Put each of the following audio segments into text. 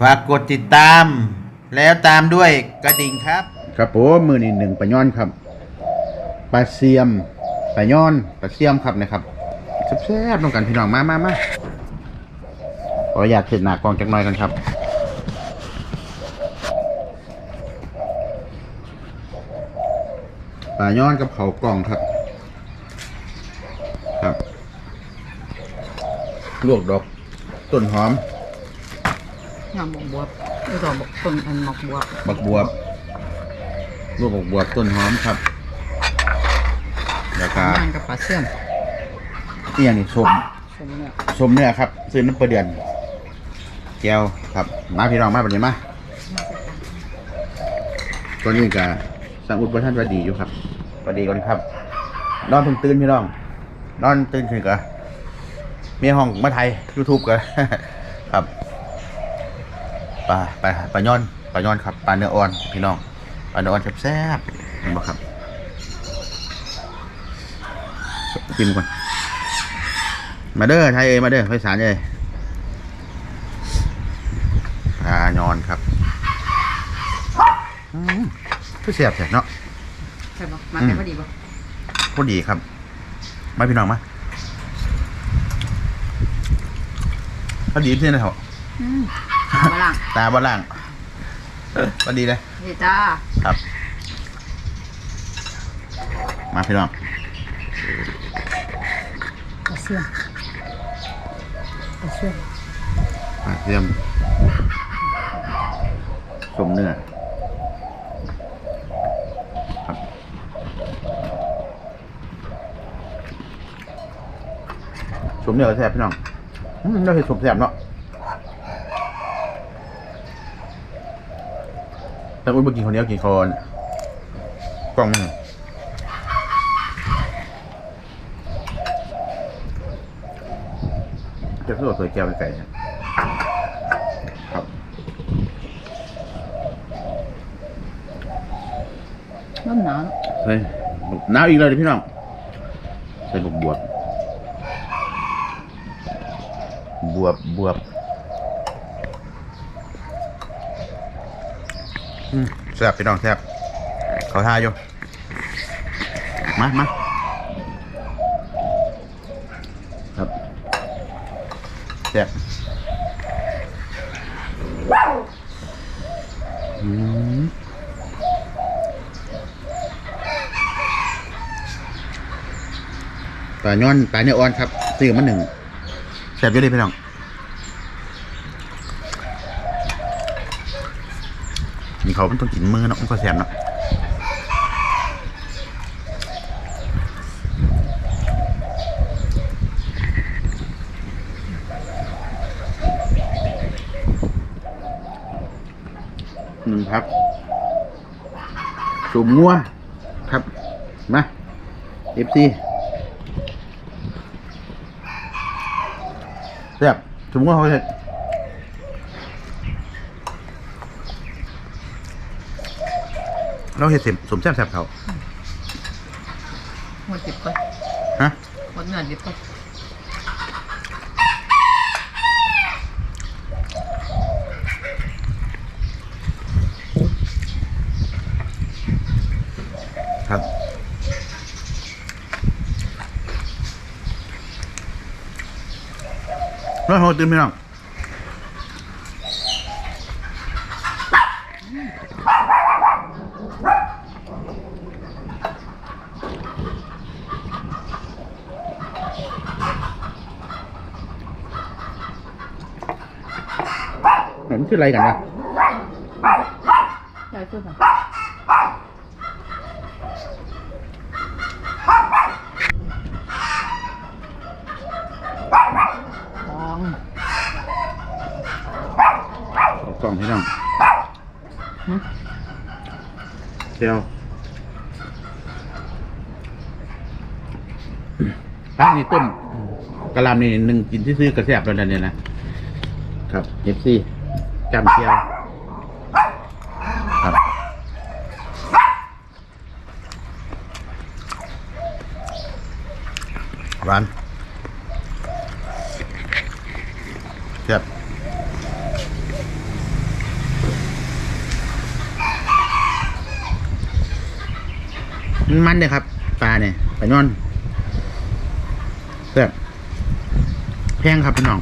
ฝากกดติดตาม แล้วตามด้วยกระดิ่งครับ ครับผมมือนี่หนึ่งปลาย้อนครับปลาเสียมปลาย้อนปลาเสียมครับนะครับแซ่บๆต้องกันพี่น้องมามามาขออยากเห็นหนากองจักหน่อยกันครับปลาย้อนกับเขากล่องครับ ครับ ลวกดอก ต้นหอม งามบกบวบไม่ต้องบอกต้นอันหมอกบวบบักบวบลวกบักบวบต้นหอมครับแล้วก็งานกับปลาเชื่อมนี่อย่างนี้ส้มชมเนี่ยส้มเนื้อครับซื้อน้ำปลาเดือนแก้วครับ มาพี่น้องมาแบบนี้มาตัวนี้ก็สังอุดประท่านว่าดีอยู่ครับก็ดีก่อนครับนอนเพิ่งตื่นพี่น้องนอนตื่นขึ้นก็มีห้องมาไทยยูทูบก็ครับ ปลาปลาปลาย้อนปลาย้อนครับปลาเนื้ออ่อนพี่น้องปลาเนื้ออ่อนแซ่บๆเห็นบ่ครับกินก่อนมาเด้อไทยเอยมาเด้อไพศาลเอ้ยพานอนครับอืมคือเสียบแท้เนาะใช่ปะมาแต่พอดีปะพอดีครับมาพี่น้องมาพอดีเพื่อนนะเถอะอืมมาล่างตาบ้าล่างเออพอดีเลยเฮ้ยจ้าครับ มาพี่น้องปลาเชื่อมปลาเชื่อมมาเตรียมสมเนื้อครับสมเนื้อก็แซ่บพี่น้องอืมเราเห็นสมแซ่บเนาะ แต่อุ้ยเมื่กี้คนนี้กินคนกล้องมือจะเพื่อตัวแก้วไก่เนี่ยครับน้ำหนาวใส่หนาวอีกแล้วเดี๋ยพี่น้องใส่บวบบวบบวบบวบอืม แซ่บพี่น้องแซ่บเขาทาอยู่มามาครับแซ่บอืมปลาย้อนปลาเนื้ออ่อนครับซื้อมาหนึ่งแซ่บเยอะเลยพี่น้อง เขามันต้องกินมือเนาะมันก็แซ่บเนาะหนึ่งครับสูมงัวครับ มาเอฟซีแซ่บสมมติว่าเขาเห็ด เราเห็ดสมสมแซ่บแซ่บเขาหัวจิบก่อนฮะหัวเนื้อดิบก่อนครับแล้วเขาตื่นพี่น้อง มันคืออะไรกันวะใช่ขึ้นป่ะลองเอากล่องพี่น้องหึเจียวร้านนี้ต้มกะหลำนี่หนึ่งกินที่ซื้อกระแสบแล้วนะเนี่ยนะครับเอฟซี จำเจียวครับวานเจ็บมันเลยครับปลาเนี่ยไปนอนเจ็บแพงครับพี่น้อง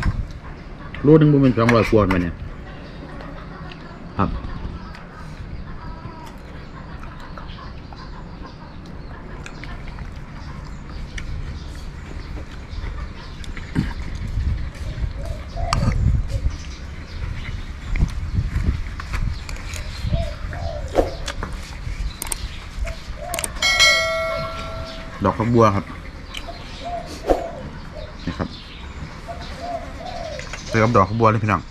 รูดึงบุญเป็นสองร้อยกวนไปเนี่ย ดอกขบัวครับนี่ครับเจอกับดอกขบัวเลยพี่น้อง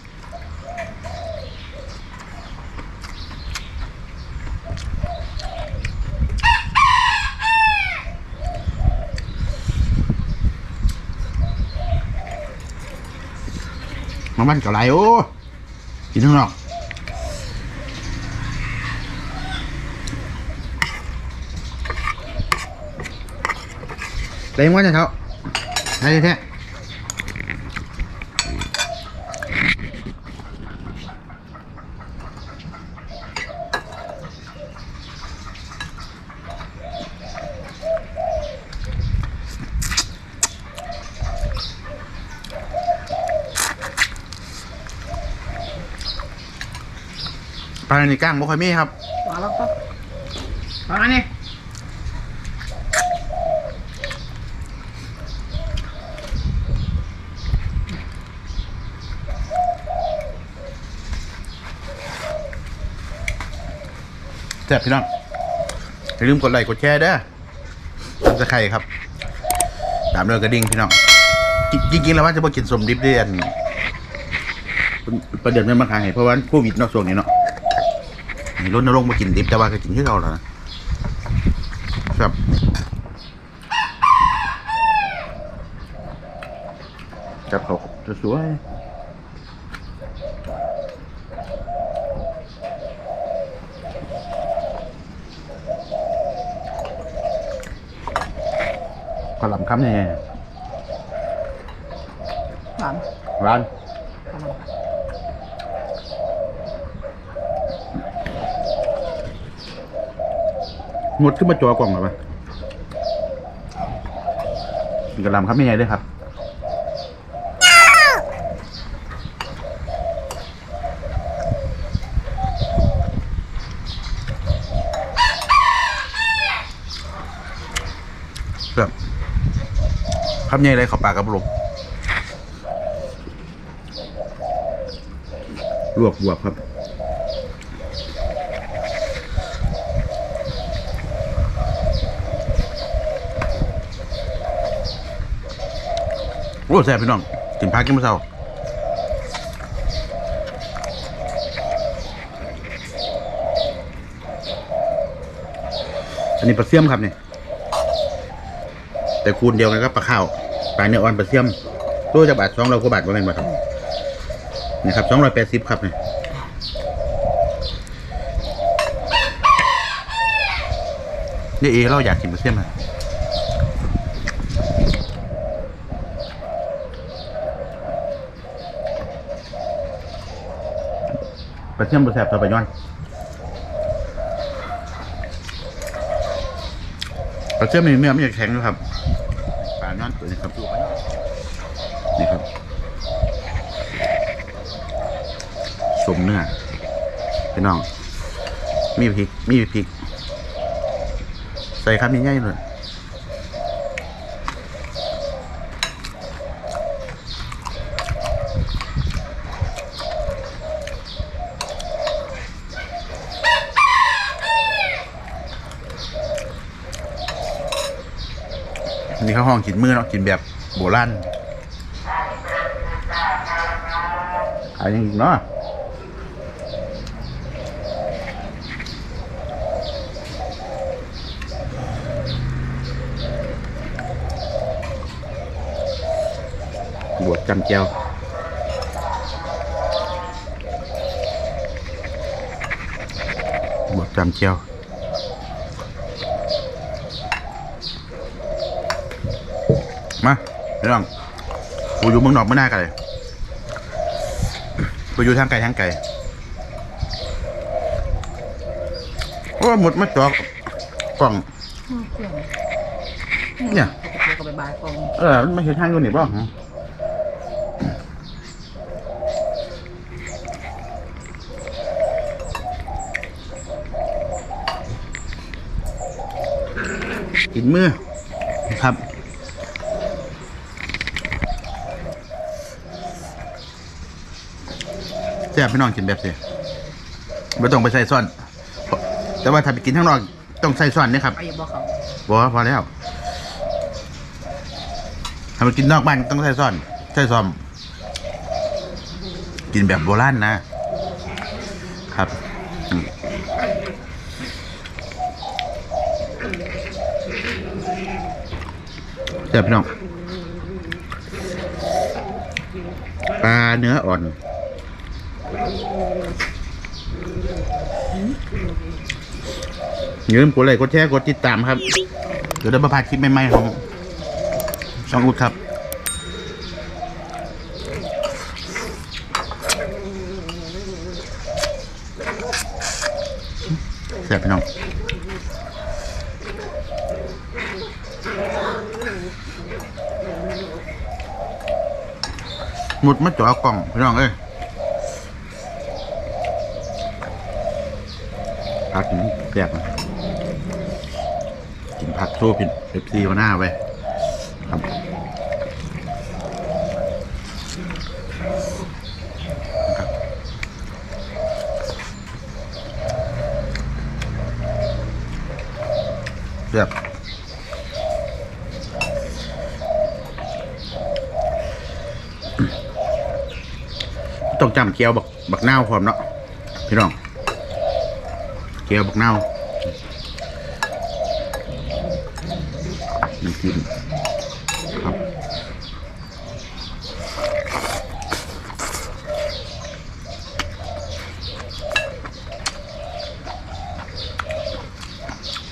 มาบ้านเก่าไรโอ้กินข้งนอก เล้งว่าจะเท่าใช่แท้ปลาในก้างบ่ค่อยมีครับ มาแล้วครับมาเนี่ย แซ่บพี่น้องอย่าลืมกดไลค์กดแชร์เด้อทำสไครครับ ตามด้วยกระดิ่งพี่น้องจริงๆแล้วว่าจะมากินสมดิบเดือนประเด็นไม่มาขายให้เพราะว่าโควิดนอกช่วงนี้เนาะรถนรงมากินดิบแต่ว่าก็กินที่เราแล้วนะครับกับเขาจะสวย อลำคำยังไงหวานร้านงดขึ้นมาจอกล่องหรอปะกินกระหลำครับยังไงด้วยครับครับ คำใหญ่เลยเขาปากกับลมลวกบวบครับโอ้แซ่บพี่น้องกินพักกินมะเช้าอันนี้ปลาเสี่ยมครับเนี่ยแต่คูณเดียวกันก็ปลาข้าว ปลาเนื้ออ่อนปลาเสี่ยมตัวจะบาทสองร้อยกว่าบาทประมาณบาทครับนี่ครับสองร้อยแปดสิบครับเนี่ยนี่เอเราอยากกินปลาเสี่ยมอะปลาเสี่ยมปลาแสบตัวปลาย้อนปลาเสี่ยมมีเนื้อไม่อยากแข็งนะครับ ปลาย้อนตัวนี้ครับตัวน้อนนี่ครับสมเนื้อพี่น้อง มีพริก มีพริก ใส่ครับง่ายเลย นนี้เขาห้องกินมือเนาะกินแบบโบราณขายอยังอีกเนาะบวชจำเจียวบวชจำเจียว มาพี่น้องกูอยู่เมืองนอกไม่น่ากันเลยกูอยู่ทางไกลทางไกลโอ้หมดมาจอกกล่อง เนี่ย ก็ไปบายกองเออมันไม่ใช่ทางอยู่นี่ป่ะกินมือครับ แซ่บพี่น้องกินแบบสิไม่ต้องไปใส่ซ่อน แต่ว่าถ้าไปกินข้างนอกต้องใส่ซ่อนนี่ครับไอ้บอกเขาบอกว่าพอแล้วถ้าไปกินนอกบ้านต้องใส่ซ่อน ใส่ซ่อม กินแบบโบราณนะ ครับอืมแซ่บพี่น้องปลาเนื้ออ่อน อย่าลืมกดไลค์กดแชร์กดติดตามครับ เดี๋ยวได้มาพาดคลิปใหม่ๆของช่องอุดครับเสียบพี่น้องหมุดมาจ่อกล่องพี่น้องเอ้ย พักนี้แยกนะกินผักโซ่ผิดเอฟซีมาหน้าไว้ครับครับเสียบต้องจำเกี๊ยวบักบักนาวพร้อมเนาะพี่น้อง เกี๊ยวบักเน่าวน้ำจิ้มครับ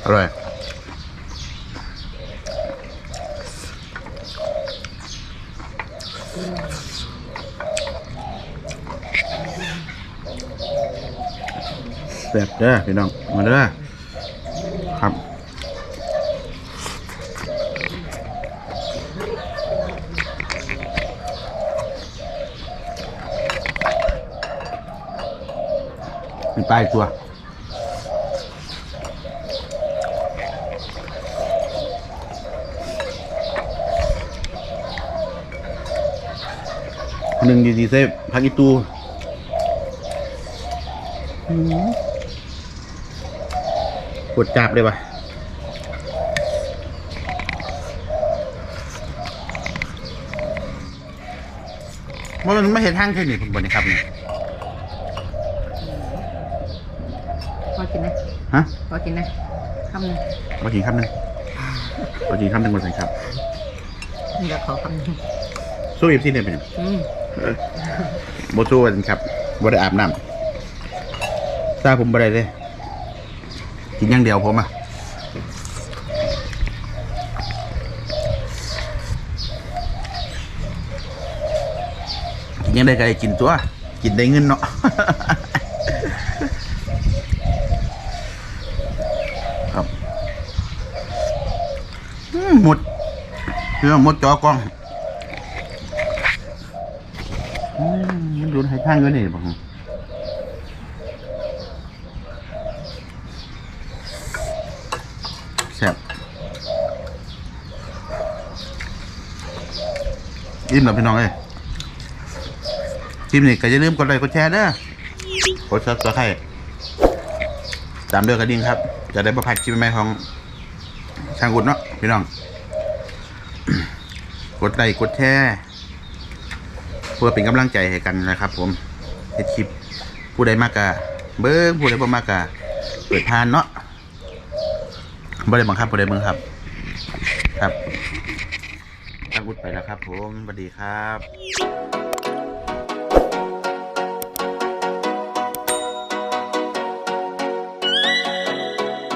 อร่อย แซ่บเด้อพี่น้องมาเด้อครับมีปลายตัวหนึ่งดีดีเซฟพักอีตู กดจับเลยปะมันไม่เห็นทางเทคนิคผมบนนี้ครับนี่พอกินนะฮะพอกินนะคำหนึงมากินคำหนึ่งมากินคำหนึ่งมาใส่ครับเดี๋ยวขอคำหนึงสู้อีฟซี่เนี่ยเป็นยังอืมโบสู้กันครับบ่ได้อาบน้ำซาผมบ่ได้เลย กินอย่างเดียวผมอะกินยังได้ก็ได้กินตัว กินได้เงินเนาะครับหมดเรื่องหมดจอกล้องอืมมันโดนให้ทางเงินนี่บ่ฮะ อิ่มแล้วพี่น้องเอ้ยคลิปนี้ก็อย่าลืมกดไลค์กดแชร์เด้อกดซับสไครต์ตามเดือกระดิ่งครับ จะได้ประพัดคลิปใหม่ของช่างอุดเนาะพี่น้อง กดไลค์กดแชร์เพื่อเป็นกำลังใจให้กันนะครับ ผมเฮ็ดคลิปผู้ใดมากกะเบิ้งผู้ใดบ่มากกะเปิดทานเนาะบ่ได้บังคับผู้ใดเบิ่งครับ ครับ อุดไปแล้วครับผมสวัสดีครับ